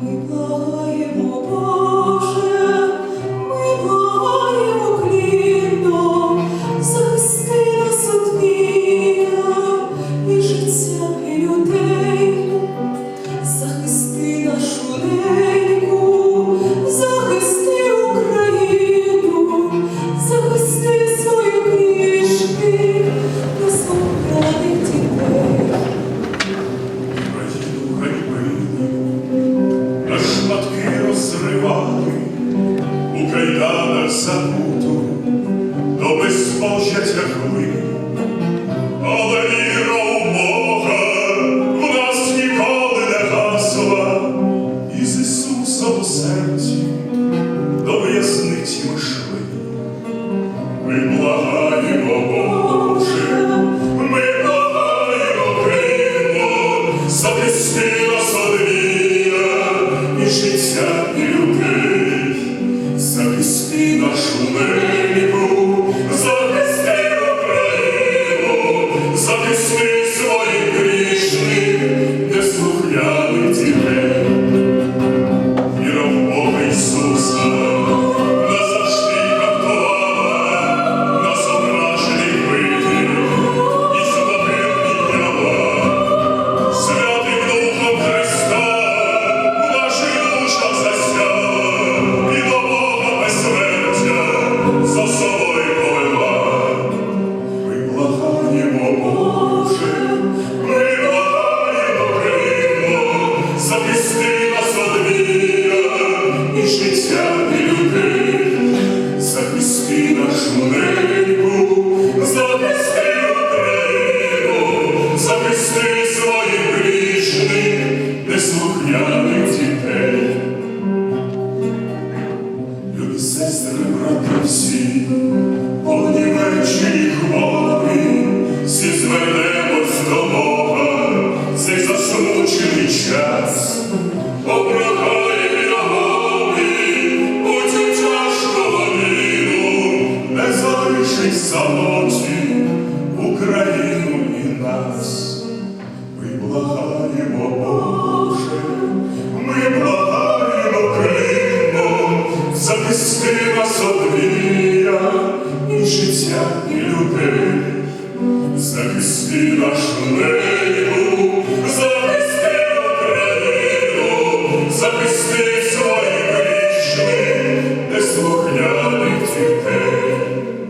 We glory. забуду до безбожжя тягли, але віра у Бога в нас ніколи не гасла, і з Ісусом у серці до в'язниці ми Боже, ми благаємо Криво, захисти нас одвія і життя і людей наш умер. Сестри, брати всі, одні вечері. Самоті Україну і нас. Ми благаємо, Боже, ми благаємо Криму, захисти нас одвія і життя, і людей, захисти наш небо,